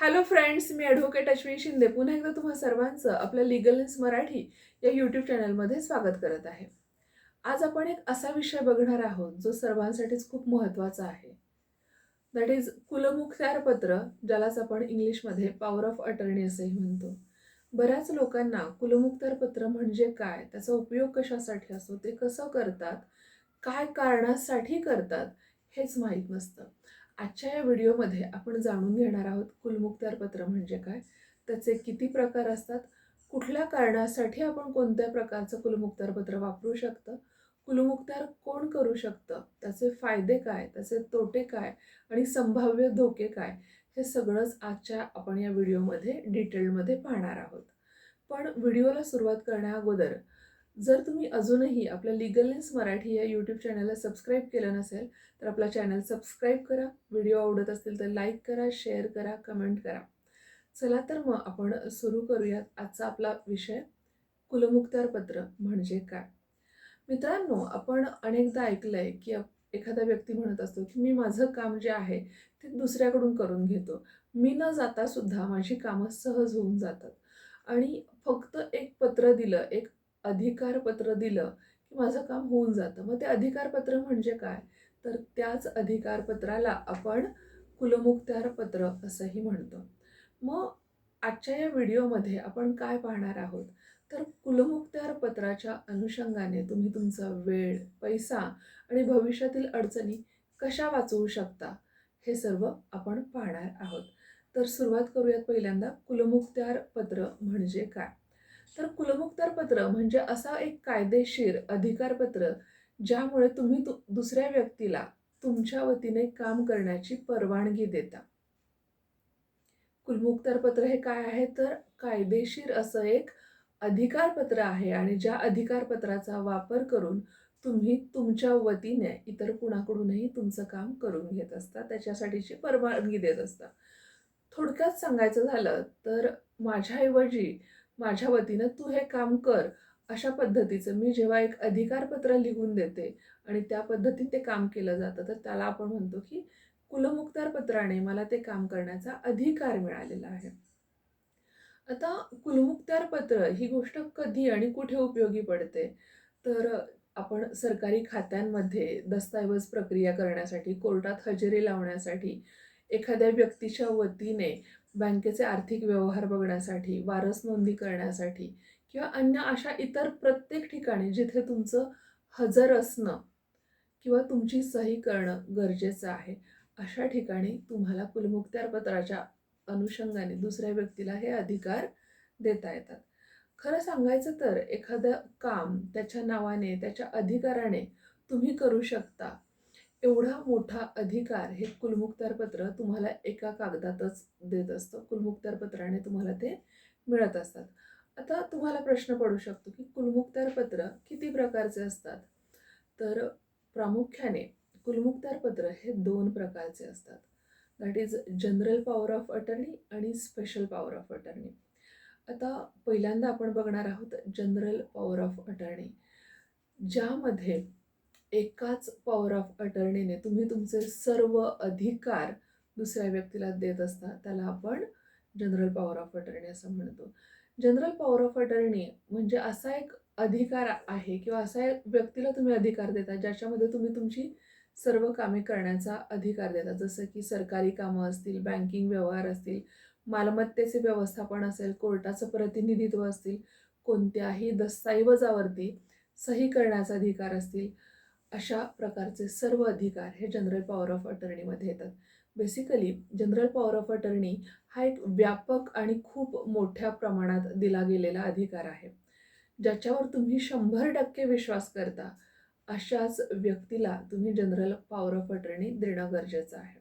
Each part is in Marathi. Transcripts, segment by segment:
हॅलो फ्रेंड्स मी ॲडव्होकेट अश्विनी शिंदे. पुन्हा एकदा तुम्हा सर्वांचं आपल्या लिगल न्यूज मराठी या यूट्यूब चॅनलमध्ये स्वागत करत आहे. आज आपण एक असा विषय बघणार आहोत जो सर्वांसाठीच खूप महत्त्वाचा आहे. दॅट इज कुलमुख्तारपत्र ज्यालाच आपण इंग्लिशमध्ये पॉवर ऑफ अटर्नी असेही म्हणतो. बऱ्याच लोकांना कुलमुखत्यार पत्र म्हणजे काय त्याचा उपयोग कशासाठी असतो ते कसं करतात काय कारणासाठी करतात हेच माहीत नसतं. आजच्या या व्हिडिओमध्ये आपण जाणून घेणार आहोत कुलमुखत्यार पत्र म्हणजे काय? त्याचे किती प्रकार असतात? कुठल्या कारणासाठी आपण कोणत्या प्रकारचं कुलमुखत्यार पत्र वापरू शकतं? कुलमुखत्यार कोण करू शकतं? त्याचे फायदे काय? त्याचे तोटे काय? आणि संभाव्य धोके काय? हे सगळंच आजच्या आपण या व्हिडिओमध्ये डिटेलमध्ये पाहणार आहोत. पण व्हिडिओला सुरुवात करण्या अगोदर जर तुम्ही अजूनही आपल्या लिगलनेस मराठी या यूट्यूब चॅनलला सबस्क्राईब केलं नसेल तर आपला चॅनल सबस्क्राईब करा. व्हिडिओ आवडत असतील तर लाईक करा शेअर करा कमेंट करा. चला तर मग आपण सुरू करूयात आजचा आपला विषय कुलमुक्तार पत्र म्हणजे काय? मित्रांनो आपण अनेकदा ऐकलं आहे की एखादा व्यक्ती म्हणत असतो की मी माझं काम जे आहे ते दुसऱ्याकडून करून घेतो. मी न जाता सुद्धा माझी कामं सहज होऊन जातात. आणि फक्त एक पत्र दिलं एक अधिकारपत्र दिलं की माझं काम होऊन जातं. मग ते अधिकारपत्र म्हणजे काय? तर त्याच अधिकारपत्राला आपण कुलमुखत्यार पत्र असंही म्हणतो. मग आजच्या या व्हिडिओमध्ये आपण काय पाहणार आहोत? तर कुलमुक्त्यार पत्राच्या अनुषंगाने तुम्ही तुमचा वेळ पैसा आणि भविष्यातील अडचणी कशा वाचवू शकता हे सर्व आपण पाहणार आहोत. तर सुरुवात करूयात पहिल्यांदा कुलमुखत्यार पत्र म्हणजे काय? तर कुलमुखत्यार पत्र म्हणजे असा एक कायदेशीर अधिकारपत्र ज्यामुळे तुम्ही तु दुसऱ्या व्यक्तीला तुमच्या वतीने काम करण्याची परवानगी देता. कुलमुखत्यार पत्र हे काय आहे? तर कायदेशीर असं एक अधिकारपत्र आहे आणि ज्या अधिकारपत्राचा वापर करून तुम्ही तुमच्या वतीने इतर कुणाकडूनही तुमचं काम करून घेत असता त्याच्यासाठीची परवानगी देत असता. थोडक्यात सांगायचं झालं तर माझ्याऐवजी माझ्या वतीनं तू हे काम कर अशा पद्धतीचं. मी जेव्हा एक अधिकारपत्र लिहून देते आणि त्या पद्धतीत ते काम केलं जातं तर त्याला आपण म्हणतो की कुलमुक्तार पत्राने मला ते काम करण्याचा अधिकार मिळालेला आहे. आता कुलमुक्तार पत्र ही गोष्ट कधी आणि कुठे उपयोगी पडते? तर आपण सरकारी खात्यांमध्ये दस्तऐवज प्रक्रिया करण्यासाठी कोर्टात हजेरी लावण्यासाठी एखाद्या व्यक्तीच्या वतीने बँकेचे आर्थिक व्यवहार बघण्यासाठी वारस नोंदी करण्यासाठी किंवा अन्य अशा इतर प्रत्येक ठिकाणी जिथे तुमचं हजर असणं किंवा तुमची सही करणं गरजेचं आहे अशा ठिकाणी तुम्हाला कुलमुखत्यार पत्राच्या अनुषंगाने दुसऱ्या व्यक्तीला हे अधिकार देता येतात. खरं सांगायचं तर एखादं काम त्याच्या नावाने त्याच्या अधिकाराने तुम्ही करू शकता. एवढा मोठा अधिकार हे कुलमुखत्यार पत्र तुम्हाला एका कागदातच देत असतं. कुलमुखत्यार पत्राने तुम्हाला ते मिळत असतात. आता तुम्हाला प्रश्न पडू शकतो की कुलमुखत्यार पत्र किती प्रकारचे असतात? तर प्रामुख्याने कुलमुखत्यार पत्र हे दोन प्रकारचे असतात. That is general power of attorney आणि स्पेशल पॉवर ऑफ अटर्नी आता पहिल्यांदा आपण बघणार आहोत जनरल पॉवर ऑफ अटर्नी ज्यामध्ये एकाच पॉवर ऑफ अटर्नीने तुम्ही तुमचे सर्व अधिकार दुसऱ्या व्यक्तीला देत असता त्याला आपण जनरल पॉवर ऑफ अटर्नी असं म्हणतो. जनरल पॉवर ऑफ अटर्नी म्हणजे असा एक अधिकार आहे किंवा असा एक व्यक्तीला तुम्ही अधिकार देता ज्याच्यामध्ये तुम्ही तुमची सर्व कामे करण्याचा अधिकार देतात जसं की सरकारी कामं असतील बँकिंग व्यवहार असतील मालमत्तेचे व्यवस्थापन असेल कोर्टाचं प्रतिनिधित्व असतील कोणत्याही दस्तऐवजावरती सही करण्याचा अधिकार असतील अशा प्रकारचे सर्व अधिकार हे जनरल पॉवर ऑफ अटर्नीमध्ये येतात. Basically general power of attorney हा एक व्यापक आणि खूप मोठ्या प्रमाणात दिला गेलेला अधिकार आहे. ज्याच्यावर तुम्ही शंभर टक्के विश्वास करता अशाच व्यक्तीला तुम्ही जनरल पॉवर ऑफ अटर्नी देणं गरजेचं आहे.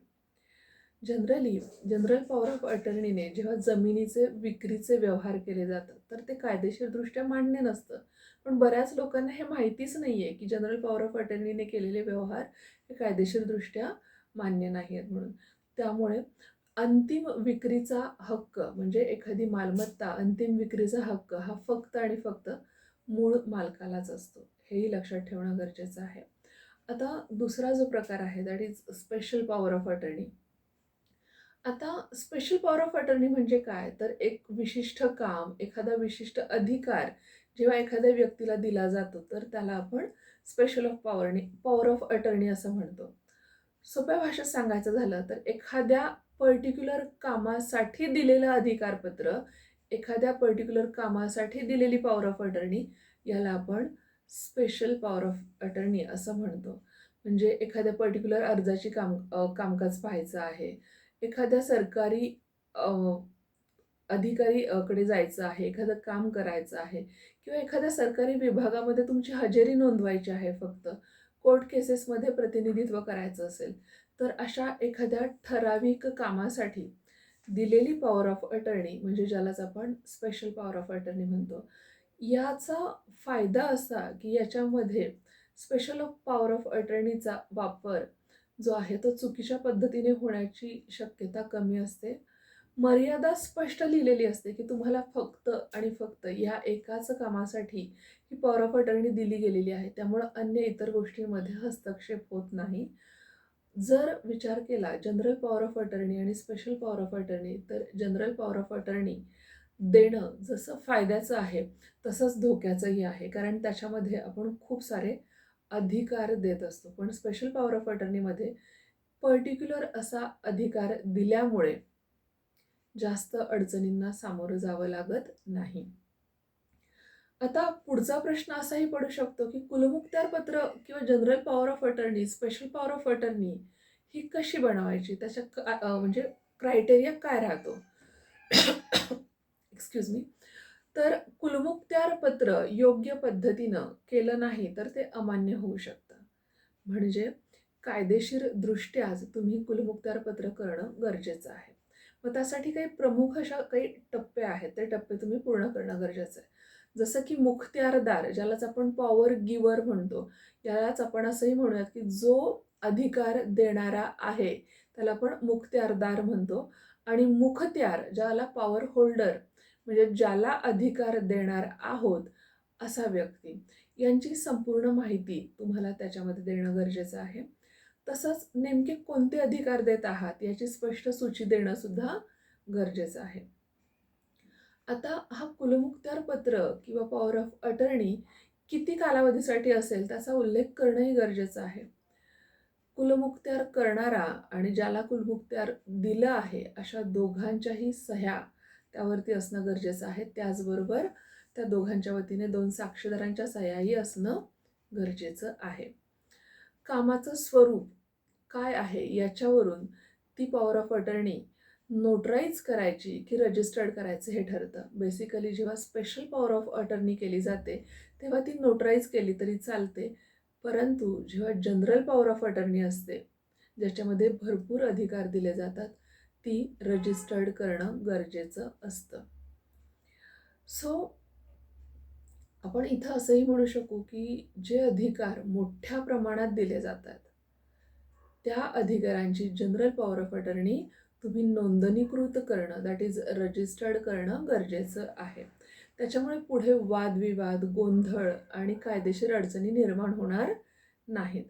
जनरली जनरल पॉवर ऑफ अटर्नीने जेव्हा जमिनीचे विक्रीचे व्यवहार केले जातात तर ते कायदेशीरदृष्ट्या मान्य नसतं. पण बऱ्याच लोकांना हे माहितीच नाही आहे की जनरल पॉवर ऑफ अटर्नीने केलेले व्यवहार हे कायदेशीरदृष्ट्या मान्य नाही आहेत म्हणून. त्यामुळे अंतिम विक्रीचा हक्क म्हणजे एखादी मालमत्ता अंतिम विक्रीचा हक्क हा फक्त आणि फक्त मूळ मालकालाच असतो. हेही लक्षात ठेवणं गरजेचं आहे. आता दुसरा जो प्रकार आहे that is special power of attorney आता स्पेशल पॉवर ऑफ अटर्नी म्हणजे काय? तर एक विशिष्ट काम एखादा विशिष्ट अधिकार जेव्हा एखाद्या व्यक्तीला दिला जातो तर त्याला आपण स्पेशल ऑफ पॉवरनी पॉवर ऑफ अटर्नी असं म्हणतो. सोप्या भाषेत सांगायचं झालं तर एखाद्या पर्टिक्युलर कामासाठी दिलेलं अधिकारपत्र एखाद्या पर्टिक्युलर कामासाठी दिलेली पॉवर ऑफ अटर्नी याला आपण स्पेशल पॉवर ऑफ अटर्नी असं म्हणतो. म्हणजे एखाद्या पर्टिक्युलर अर्जाची काम कामकाज पाहायचं आहे एखाद्या सरकारी अधिकारी कडे जायचं आहे एखादं काम करायचं आहे किंवा एखाद्या सरकारी विभागामध्ये तुमची हजेरी नोंदवायची आहे फक्त कोर्ट केसेसमध्ये प्रतिनिधित्व करायचं असेल तर अशा एखाद्या ठराविक कामासाठी दिलेली पॉवर ऑफ अटर्नी म्हणजे ज्यालाच आपण स्पेशल पॉवर ऑफ अटर्नी म्हणतो याचा फायदा असा की याच्यामध्ये स्पेशल ऑफ पॉवर ऑफ अटर्नीचा वापर जो आहे तो चुकीच्या पद्धतीने होण्याची शक्यता कमी असते. मर्यादा स्पष्ट लिहिलेली असते की तुम्हाला फक्त आणि फक्त या एकाच कामासाठी ही पॉवर ऑफ अटर्नी दिली गेलेली आहे. त्यामुळं अन्य इतर गोष्टींमध्ये हस्तक्षेप होत नाही. जर विचार केला जनरल पॉवर ऑफ अटर्नी आणि स्पेशल पॉवर ऑफ अटर्नी तर जनरल पॉवर ऑफ अटर्नी देणं जसं फायद्याचं आहे तसंच धोक्याचंही आहे. कारण त्याच्यामध्ये आपण खूप सारे अधिकार देत असतो. पण स्पेशल पॉवर ऑफ अटर्नीमध्ये पर्टिक्युलर असा अधिकार दिल्यामुळे जास्त अडचणींना सामोरं जावं लागत नाही. आता पुढचा प्रश्न असाही पडू शकतो की कुलमुक्तार पत्र किंवा general power of attorney special power of attorney ही कशी बनवायची? त्याच्या म्हणजे क्रायटेरिया काय राहतो? एक्सक्यूज मी तर कुलमुक्त्यार पत्र योग्य पद्धतीनं केलं नाही तर ते अमान्य होऊ शकतं. म्हणजे कायदेशीर दृष्ट्याच तुम्ही कुलमुक्तार पत्र करणं गरजेचं आहे. मग त्यासाठी काही प्रमुख अशा काही टप्पे आहेत ते टप्पे तुम्ही पूर्ण करणं गरजेचं आहे. जसं की मुखत्यारदार ज्यालाच आपण पॉवर गिवर म्हणतो यालाच आपण असंही म्हणूयात की जो अधिकार देणारा आहे त्याला आपण मुखत्यारदार म्हणतो. आणि मुखत्यार ज्याला पॉवर होल्डर म्हणजे ज्याला अधिकार देणार आहोत असा व्यक्ती. यांची संपूर्ण माहिती तुम्हाला त्याच्यामध्ये देणं गरजेचं आहे. तसंच नेमके कोणते अधिकार देत आहात याची स्पष्ट सूची देणं सुद्धा गरजेचं आहे. आता हा कुलमुक्तार पत्र किंवा पॉवर ऑफ अटर्नी किती कालावधीसाठी असेल त्याचा उल्लेख करणंही गरजेचं आहे. कुलमुक्त्यार करणारा आणि ज्याला कुलमुक्त्यार दिलं आहे अशा दोघांच्याही सह्या त्यावरती असणं गरजेचं आहे. त्याचबरोबर त्या दोघांच्या वतीने दोन साक्षीदारांच्या सह्याही असणं गरजेचं आहे. कामाचं स्वरूप काय आहे याच्यावरून ती पॉवर ऑफ अटर्नी नोटराईज करायची की रजिस्टर्ड करायचं हे ठरतं. बेसिकली जेव्हा स्पेशल पॉवर ऑफ अटर्नी केली जाते तेव्हा ती नोटराईज केली तरी चालते. परंतु जेव्हा जनरल पॉवर ऑफ अटर्नी असते ज्याच्यामध्ये भरपूर अधिकार दिले जातात ती रजिस्टर्ड करणं गरजेचं असतं. सो आपण इथं असंही म्हणू शकू की जे अधिकार मोठ्या प्रमाणात दिले जातात त्या अधिकारांची जनरल पॉवर ऑफ अटर्नी तुम्ही नोंदणीकृत करणं दॅट इज रजिस्टर्ड करणं गरजेचं आहे. त्याच्यामुळे पुढे वादविवाद गोंधळ आणि कायदेशीर अडचणी निर्माण होणार नाहीत.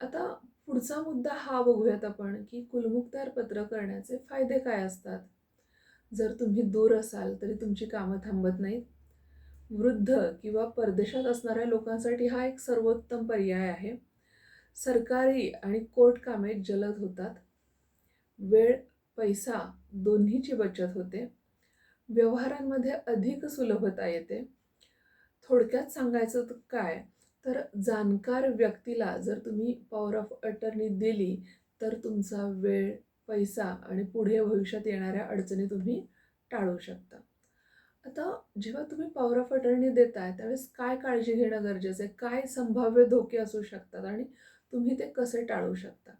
आता पुढचा मुद्दा हा बघूयात आपण की कुलमुक्तार पत्र करण्याचे फायदे काय असतात? जर तुम्ही दूर असाल तरी तुमची कामं थांबत नाहीत. वृद्ध किंवा परदेशात असणाऱ्या लोकांसाठी हा एक सर्वोत्तम पर्याय आहे. सरकारी आणि कोर्ट कामे जलद होतात. वेळ पैसा दोन्हीची बचत होते. व्यवहारांमध्ये अधिक सुलभता येते. थोडक्यात सांगायचं तर काय? तर जाणकार व्यक्तीला जर तुम्ही पॉवर ऑफ अटर्नी दिली तर तुमचा वेळ पैसा आणि पुढे भविष्यात येणाऱ्या अडचणी तुम्ही टाळू शकता. आता जेव्हा तुम्ही पॉवर ऑफ अटर्नी देताय त्यावेळेस काय काळजी घेणं गरजेचं आहे? काय संभाव्य धोके असू शकतात आणि तुम्ही ते कसे टाळू शकता?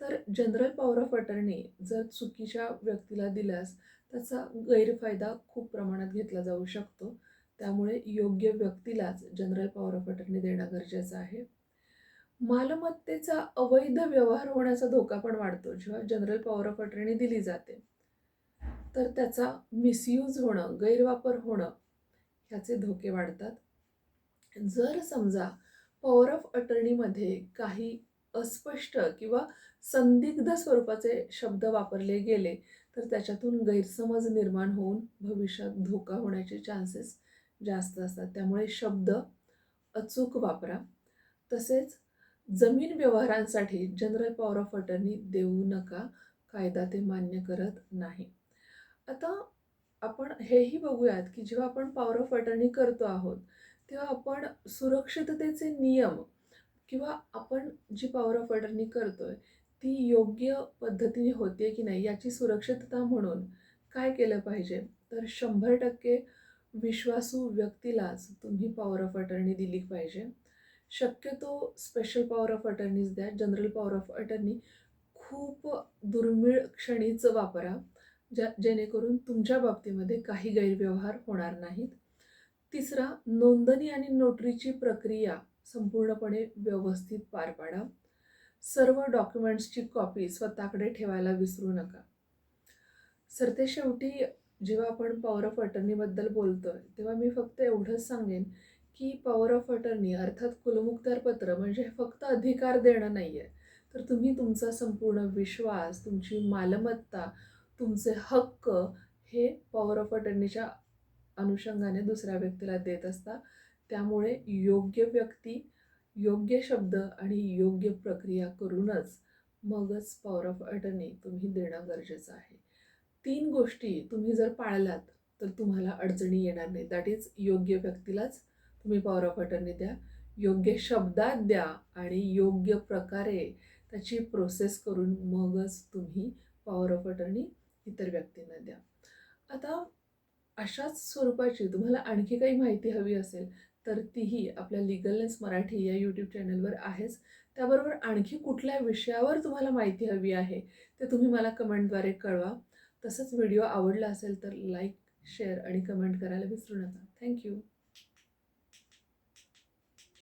तर जनरल पॉवर ऑफ अटर्नी जर चुकीच्या व्यक्तीला दिल्यास त्याचा गैरफायदा खूप प्रमाणात घेतला जाऊ शकतो. त्यामुळे योग्य व्यक्तीलाच जनरल पॉवर ऑफ अटर्नी देणं गरजेचं आहे. मालमत्तेचा अवैध व्यवहार होण्याचा धोका पण वाढतो जेव्हा जनरल पॉवर ऑफ अटर्नी दिली जाते. तर त्याचा मिसयूज होणं गैरवापर होणं ह्याचे धोके वाढतात. जर समजा पॉवर ऑफ अटर्नीमध्ये काही अस्पष्ट किंवा संदिग्ध स्वरूपाचे शब्द वापरले गेले तर त्याच्यातून गैरसमज निर्माण होऊन भविष्यात धोका होण्याचे चान्सेस जास्त असतात. त्यामुळे शब्द अचूक वापरा. तसेच जमीन व्यवहारांसाठी जनरल पॉवर ऑफ अटर्नी देऊ नका कायदा ते मान्य करत नाही. आता आपण हेही बघूयात की जेव्हा आपण पॉवर ऑफ अटर्नी करतो आहोत तेव्हा आपण सुरक्षिततेचे नियम किंवा आपण जी पॉवर ऑफ अटर्नी आहे ती योग्य पद्धतीने होते की नाही याची सुरक्षितता म्हणून काय केलं पाहिजे? तर शंभर टक्के विश्वासू व्यक्तीलाच तुम्ही पॉवर ऑफ अटर्नी दिली पाहिजे. शक्यतो स्पेशल पॉवर ऑफ अटर्नीज द्या जनरल पॉवर ऑफ अटर्नी खूप दुर्मिळ क्षणीच वापरा ज्या जेणेकरून तुमच्या बाबतीमध्ये काही गैरव्यवहार होणार नाहीत. तिसरा नोंदणी आणि नोटरीची प्रक्रिया संपूर्णपणे व्यवस्थित पार पाडा. सर्व डॉक्युमेंट्सची कॉपी स्वतःकडे ठेवायला विसरू नका. सरते शेवटी जेव्हा आपण पॉवर ऑफ अटर्नीबद्दल बोलतोय तेव्हा मी फक्त एवढंच सांगेन की पॉवर ऑफ अटर्नी अर्थात कुलमुक्तार पत्र म्हणजे फक्त अधिकार देणं नाही आहे तर तुम्ही तुमचा संपूर्ण विश्वास तुमची मालमत्ता तुमचे हक्क हे पॉवर ऑफ अटर्नीच्या अनुषंगाने दुसऱ्या व्यक्तीला देत असता त्यामुळे योग्य व्यक्ती योग्य शब्द आणि योग्य प्रक्रिया करूनच मगच पॉवर ऑफ अटर्नी तुम्ही देणं गरजेचं आहे. तीन गोष्टी तुम्ही जर पाळलात तर तुम्हाला अडचणी येणार नाही दॅट इज योग्य व्यक्तीलाच तुम्ही पॉवर ऑफ अटर्नी द्या योग्य शब्दात द्या आणि योग्य प्रकारे त्याची प्रोसेस करून मगच तुम्ही पॉवर ऑफ अटर्नी इतर व्यक्तींना द्या. आता अशाच स्वरूपाची तुम्हाला आणखी काही माहिती हवी असेल तर तीही आपल्या लिगलनेस मराठी या यूट्यूब चॅनलवर आहेच. त्याबरोबर आणखी कुठल्या विषयावर तुम्हाला माहिती हवी आहे ते तुम्ही मला कमेंटद्वारे कळवा. तसंच व्हिडिओ आवडला असेल तर लाईक शेअर आणि कमेंट करायला विसरू नका. थँक्यू